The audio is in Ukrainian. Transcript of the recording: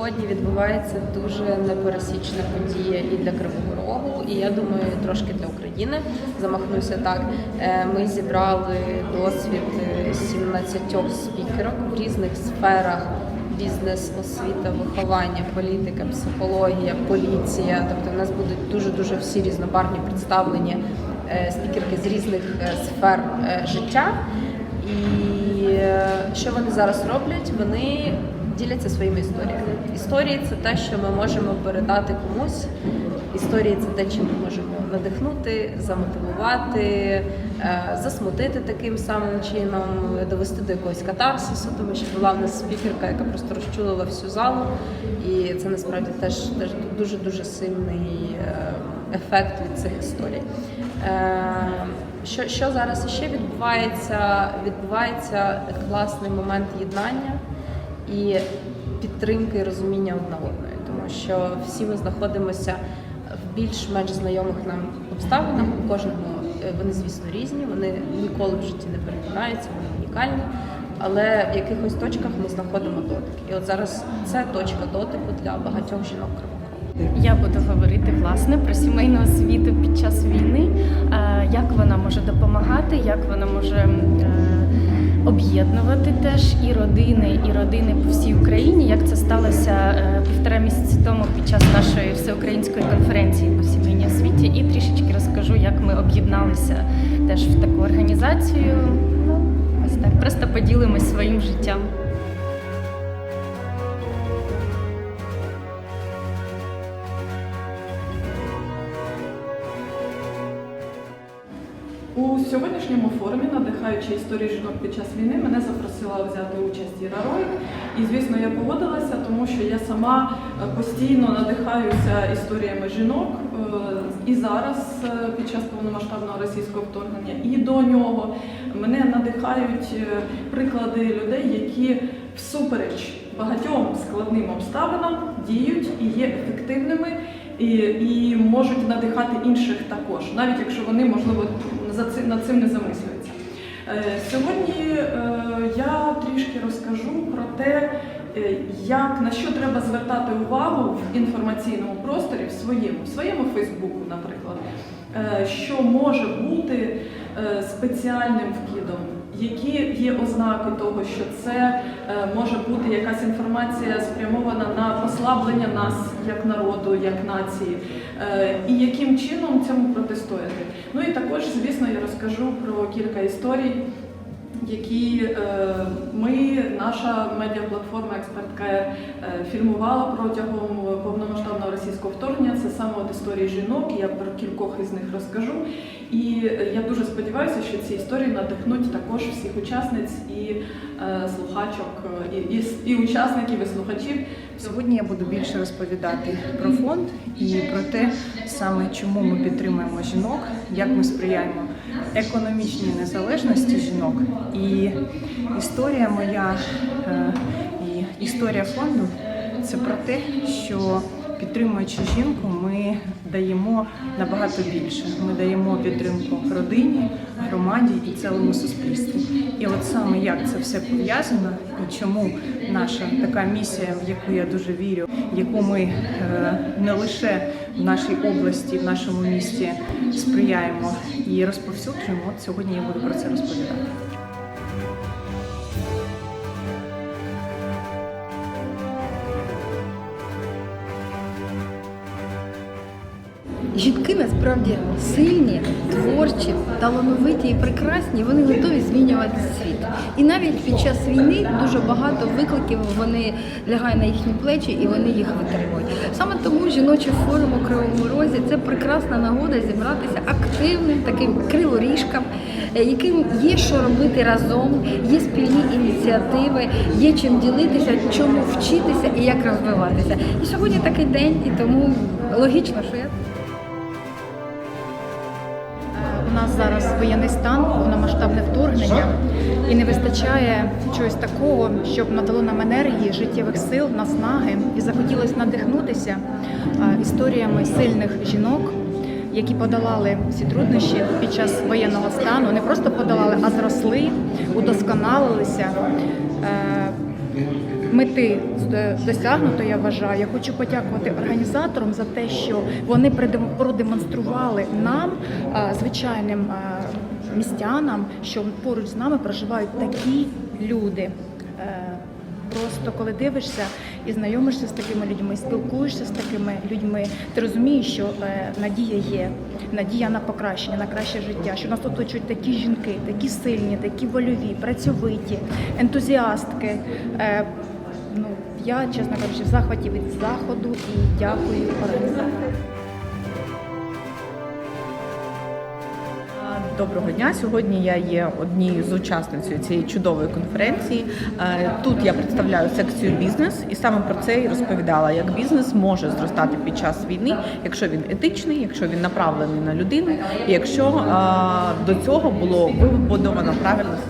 сьогодні відбувається дуже непересічна подія і для Кривого Рогу, і я думаю, трошки для України. Замахнуся так. Е, Ми зібрали досвід е, 17 спікерок в різних сферах. Бізнес, освіта, виховання, політика, психологія, поліція. Тобто, в нас будуть дуже дуже всі різнобарвні представлені е, спікерки з різних е, сфер е, життя. І е, що вони зараз роблять? Вони діляться своїми історіями. Історії це те, що ми можемо передати комусь. Історії це те, чим ми можемо надихнути, замотивувати, е, засмутити таким самим чином, довести до якогось катарсису, тому що була в нас спікерка, яка просто розчулила всю залу. І це насправді теж теж дуже дуже сильний е, ефект від цих історій. Е, Що, що зараз ще відбувається? Відбувається класний момент єднання і підтримки і розуміння одна одної, тому що всі ми знаходимося в більш-менш знайомих нам обставинах. У кожного е, вони, звісно, різні, вони ніколи в житті не перетинаються, вони унікальні. Але в якихось точках ми знаходимо дотик. І от зараз це точка дотику для багатьох жінок Я буду говорити власне про сімейну освіту під час війни, е, як вона може допомагати, як вона може е, об'єднувати теж і родини, і родини по всій Україні. Як це сталося е, півтора місяці тому під час нашої всеукраїнської конференції по сімейній освіті, і трішечки розкажу, як ми об'єдналися теж в таку організацію. Ну, ось так, просто поділимось своїм життям. У сьогоднішньому форумі, надихаючи історії жінок під час війни, мене запросила взяти участь Іра Ройк. І звісно, я погодилася, тому що я сама е, постійно надихаюся історіями жінок е, і зараз е, під час повномасштабного російського вторгнення, і до нього мене надихають приклади людей, які всупереч багатьом складним обставинам діють і є ефективними і, і можуть надихати інших також, навіть якщо вони можливо цим над цим не замислюються. Е, Сьогодні е, я трішки розкажу про те, е, як на що треба звертати увагу в інформаційному просторі в своєму, в своєму Фейсбуку, наприклад, що може бути спеціальним вкидом, які є ознаки того, що це е, може бути якась інформація спрямована на послаблення нас як народу, як нації, е, і яким чином цьому протистояти. Ну і також, звісно, я розкажу про кілька історій. Які е, ми, наша медіаплатформа Експерт КР е, фільмувала протягом повномасштабного російського вторгнення. Це саме от історії жінок. Я про кількох із них розкажу. І я дуже сподіваюся, що ці історії надихнуть також всіх учасниць і е, слухачок, і, і, і учасників, і слухачів. Сьогодні я буду більше розповідати про фонд і про те, саме чому ми підтримуємо жінок, як ми сприяємо економічній незалежності жінок. І історія моя е, і історія фонду це про те, що підтримуючи жінку, ми даємо набагато більше. Ми даємо підтримку родині, громаді і цілому суспільству. І от саме як це все пов'язано, і чому наша така місія, в яку я дуже вірю, яку ми е, не лише в нашій області, в нашому місті сприяємо і розповсюджуємо. От сьогодні я буду про це розповідати. Жінки насправді сильні, творчі, талановиті і прекрасні. Вони готові змінювати світ. І навіть під час війни дуже багато викликів вони лягають на їхні плечі і вони їх витримують. Саме тому жіночий форум у Кривому Розі це прекрасна нагода зібратися активним таким криворіжкам, е, яким є що робити разом, є спільні ініціативи, є чим ділитися, чому вчитися і як розвиватися. І сьогодні такий день, і тому логічно, що я. У нас зараз воєнний стан, повномасштабне вторгнення, і не вистачає чогось такого, щоб надало нам енергії, життєвих сил, наснаги, і захотілося надихнутися історіями сильних жінок, які подолали всі труднощі під час воєнного стану, не просто подолали, а зросли, удосконалилися. Мети досягнуто, я вважаю. Я хочу подякувати організаторам за те, що вони продемонстрували нам, звичайним містянам, що поруч з нами проживають такі люди. Просто коли дивишся і знайомишся з такими людьми, спілкуєшся з такими людьми, ти розумієш, що е, надія є, надія на покращення, на краще життя, що нас оточують такі жінки, такі сильні, такі вольові, працьовиті, ентузіастки. Е, ну, я, чесно кажучи, в захваті від заходу і дякую організаторам. Доброго дня. Сьогодні я є однією з учасницею цієї чудової конференції. Е, Тут я представляю секцію бізнес, і саме про це і розповідала, як бізнес може зростати під час війни, якщо він етичний, якщо він направлений на людину, і якщо е, до цього було вибудовано правильна система.